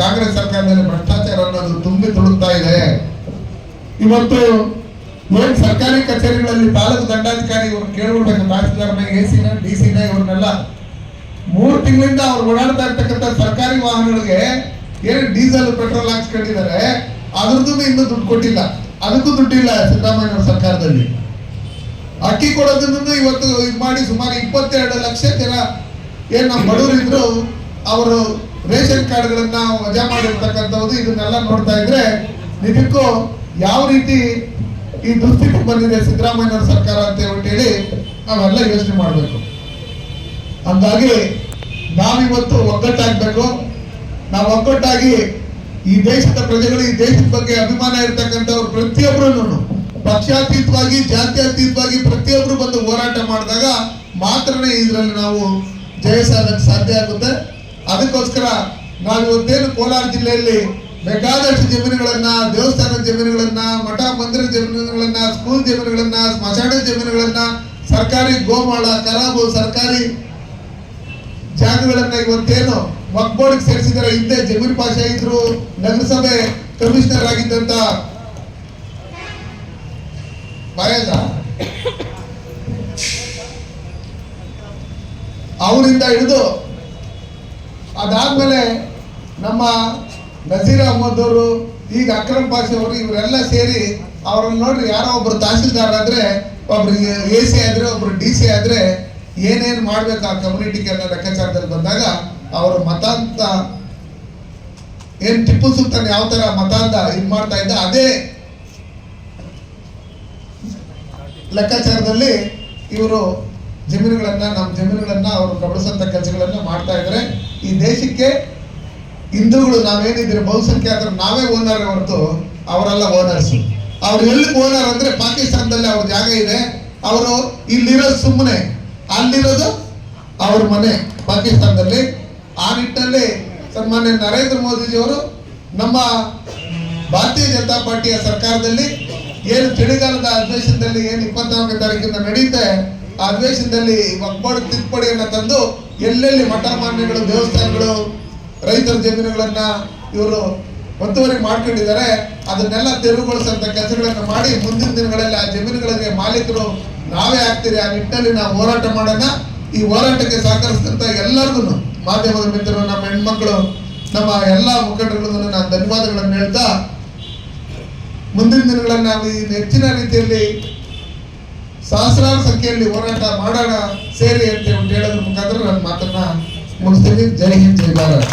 ಕಾಂಗ್ರೆಸ್ ಸರ್ಕಾರದಲ್ಲಿ ಭ್ರಷ್ಟಾಚಾರ ಅನ್ನೋದು ತುಂಬಿ ತುಳುಕ್ತಾ ಇದೆ. ಇವತ್ತು ಏನ್ ಸರ್ಕಾರಿ ಕಚೇರಿಗಳಲ್ಲಿ ತಾಲೂಕು ದಂಡಾಧಿಕಾರಿ ಇವ್ರು ಕೇಳ್ಬಿಡ್ಬೇಕು. ತಹಸೀಲ್ದಾರ್ನ ಎ ಸಿನ ಡಿ ಸಿನ ಇವ್ರನ್ನೆಲ್ಲ ಮೂರು ತಿಂಗಳಿಂದ ಅವ್ರು ಓಡಾಡ್ತಾ ಇರ್ತಕ್ಕಂಥ ಸರ್ಕಾರಿ ವಾಹನಗಳಿಗೆ ಏನು ಡೀಸೆಲ್, ಪೆಟ್ರೋಲ್ ಹಾಕ್ಸ್ಕೊಂಡಿದ್ದಾರೆ. ಅದ್ರದ್ದು ಇನ್ನೂ ದುಡ್ಡು ಕೊಟ್ಟಿಲ್ಲ. ಅದಕ್ಕೂ ದುಡ್ಡಿಲ್ಲ ಸಿದ್ದರಾಮಯ್ಯ ಸರ್ಕಾರದಲ್ಲಿ. ಅಕ್ಕಿ ಕೊಡೋದನ್ನು ಇವತ್ತು ಇದು ಮಾಡಿ ಸುಮಾರು ಇಪ್ಪತ್ತೆರಡು ಲಕ್ಷ ಜನ ಏನ್ ನಮ್ಮ ಬಡವರಿದ್ರು, ಅವರು ರೇಷನ್ ಕಾರ್ಡ್ಗಳನ್ನ ವಜಾ ಮಾಡಿರ್ತಕ್ಕಂಥದ್ದು ಇದನ್ನೆಲ್ಲ ನೋಡ್ತಾ ಇದ್ರೆ ನಿಜಕ್ಕೂ ಯಾವ ರೀತಿ ಈ ದುಸ್ಥಿತಿ ಬಂದಿದೆ ಸಿದ್ದರಾಮಯ್ಯ ಸರ್ಕಾರ ಅಂತ ಹೇಳಿ ನಾವೆಲ್ಲ ಯೋಚನೆ ಮಾಡಬೇಕು. ಹಂಗಾಗಿ ನಾವಿವತ್ತು ಒಗ್ಗಟ್ಟಾಗಬೇಕು. ನಾವು ಒಗ್ಗಟ್ಟಾಗಿ ಈ ದೇಶದ ಪ್ರಜೆಗಳು ಈ ದೇಶದ ಬಗ್ಗೆ ಅಭಿಮಾನ ಇರ್ತಕ್ಕಂಥವ್ರು ಪ್ರತಿಯೊಬ್ಬರನ್ನು ಪಕ್ಷಾತೀತವಾಗಿ, ಜಾತ್ಯತೀತವಾಗಿ ಪ್ರತಿಯೊಬ್ಬರು ಬಂದು ಹೋರಾಟ ಮಾಡಿದಾಗ ಮಾತ್ರನೇ ಇದರಲ್ಲಿ ನಾವು ಜಯ ಸಾಧ್ಯ ಆಗುತ್ತೆ. ಅದಕ್ಕೋಸ್ಕರ ನಾವು ಇವತ್ತೇನು ಕೋಲಾರ ಜಿಲ್ಲೆಯಲ್ಲಿ ಬೇಕಾದಷ್ಟು ಜಮೀನುಗಳನ್ನ, ದೇವಸ್ಥಾನದ ಜಮೀನುಗಳನ್ನ, ಮಠ, ಮಂದಿರ ಜಮೀನುಗಳನ್ನ ಸ್ಕೂಲ್ ಜಮೀನುಗಳನ್ನ, ಸ್ಮಶಾನ ಜಮೀನುಗಳನ್ನ ಸರ್ಕಾರಿ ಗೋಮಾಳ, ಕರಾಬು, ಸರ್ಕಾರಿ ಜಾಗಗಳನ್ನ ಇವತ್ತೇನು ಮಕ್ಬೋರ್ಡ್ಗೆ ಸೇರಿಸಿದ್ರೆ ಹಿಂದೆ ಜಮೀನು ಪಾಷಾ ಇದ್ರು ನಗರಸಭೆ ಕಮಿಷನರ್ ಆಗಿದ್ದಂತ ಅವರಿಂದ ಹಿಡಿದು ಅದಾದ್ಮೇಲೆ ನಮ್ಮ ನಜೀರ್ ಅಹಮದ್ ಅವರು ಈಗ ಅಕ್ರಮ್ ಪಾಷಾ ಅವರು, ಇವರೆಲ್ಲ ಸೇರಿ ಅವ್ರನ್ನ ನೋಡ್ರಿ, ಯಾರೋ ಒಬ್ರು ತಹಸೀಲ್ದಾರ್ ಆದ್ರೆ, ಒಬ್ರು ಎ ಸಿ ಆದ್ರೆ, ಒಬ್ರು ಡಿ ಸಿ ಆದ್ರೆ ಏನೇನು ಮಾಡ್ಬೇಕು ಆ ಕಮ್ಯುನಿಟಿಗೆ ಅನ್ನೋ ಲೆಕ್ಕಾಚಾರದಲ್ಲಿ ಬಂದಾಗ ಅವರು ಮತಾಂತ ಏನು ಟಿಪ್ಪು ಸುಲ್ತಾನ್ ಯಾವ ತರ ಮತಾಂತ ಇದ್ ಮಾಡ್ತಾ ಇದ್ದ, ಅದೇ ಲೆಕ್ಕಾಚಾರದಲ್ಲಿ ಇವರು ಜಮೀನುಗಳನ್ನ ನಮ್ಮ ಜಮೀನುಗಳನ್ನ ಅವರು ಕಬಳಿಸಂತ ಕೆಲಸಗಳನ್ನ ಮಾಡ್ತಾ ಇದ್ರೆ, ಈ ದೇಶಕ್ಕೆ ಹಿಂದೂಗಳು ನಾವೇನಿದ್ರೆ ಬಹುಸಂಖ್ಯಾತರು ನಾವೇ ಓನರ್ ಹೊರತು ಅವರೆಲ್ಲ ಓನರ್ಸ್. ಅವ್ರು ಎಲ್ಲಿ ಓನರ್ ಅಂದ್ರೆ ಪಾಕಿಸ್ತಾನದಲ್ಲಿ ಅವ್ರ ಜಾಗ ಇದೆ. ಅವರು ಇಲ್ಲಿರೋದು ಸುಮ್ಮನೆ ಅಲ್ಲಿರೋದು ಅವ್ರ ಮನೆ, ಪಾಕಿಸ್ತಾನದಲ್ಲಿ. ಆ ನಿಟ್ಟಿನಲ್ಲಿ ಸನ್ಮಾನ್ಯ ನರೇಂದ್ರ ಮೋದಿಜಿಯವರು ನಮ್ಮ ಭಾರತೀಯ ಜನತಾ ಪಾರ್ಟಿಯ ಸರ್ಕಾರದಲ್ಲಿ ಏನು ಚಳಿಗಾಲದ ಅಧಿವೇಶನದಲ್ಲಿ ಏನು ಇಪ್ಪತ್ನಾಲ್ಕನೇ ತಾರೀಕಿಂದ ನಡೆಯುತ್ತೆ ಆ ಅಧಿವೇಶನದಲ್ಲಿ ತಿದ್ದುಪಡಿಯನ್ನ ತಂದು ಎಲ್ಲೆಲ್ಲಿ ಮಠ ಮಾನ್ಯಗಳು, ದೇವಸ್ಥಾನಗಳು, ರೈತರ ಜಮೀನುಗಳನ್ನ ಇವರು ಒತ್ತುವರಿ ಮಾಡ್ಕೊಂಡಿದ್ದಾರೆ, ಅದನ್ನೆಲ್ಲ ತೆರವುಗೊಳಿಸಂತ ಕೆಲಸಗಳನ್ನ ಮಾಡಿ ಮುಂದಿನ ದಿನಗಳಲ್ಲಿ ಆ ಜಮೀನುಗಳಿಗೆ ಮಾಲೀಕರು ನಾವೇ ಆಗ್ತೀರಿ ಆ ನಿಟ್ಟಿನಲ್ಲಿ ನಾವು ಹೋರಾಟ ಮಾಡೋಣ. ಈ ಹೋರಾಟಕ್ಕೆ ಸಹಕರಿಸಿದಂತ ಎಲ್ಲರಿಗೂ ಮಾಧ್ಯಮದ ಮಿತ್ರರು, ನಮ್ಮ ಹೆಣ್ಮಕ್ಳು, ನಮ್ಮ ಎಲ್ಲ ಮುಖಂಡರಿಗೂ ನಾನು ಧನ್ಯವಾದಗಳನ್ನು ಹೇಳ್ತಾ, ಮುಂದಿನ ದಿನಗಳಲ್ಲಿ ನಾವು ಈ ಹೆಚ್ಚಿನ ರೀತಿಯಲ್ಲಿ ಸಹಸ್ರಾರು ಸಂಖ್ಯೆಯಲ್ಲಿ ಹೋರಾಟ ಮಾಡೋಣ ಸೇರಿ ಅಂತ ಹೇಳೋದ್ರ ಮುಖಾಂತರ ನನ್ನ ಮಾತನ್ನ ಮುಗಿಸ್ತೀನಿ. ಜೈ ಹಿಂದ್, ಜೈ ಭಾರತ್.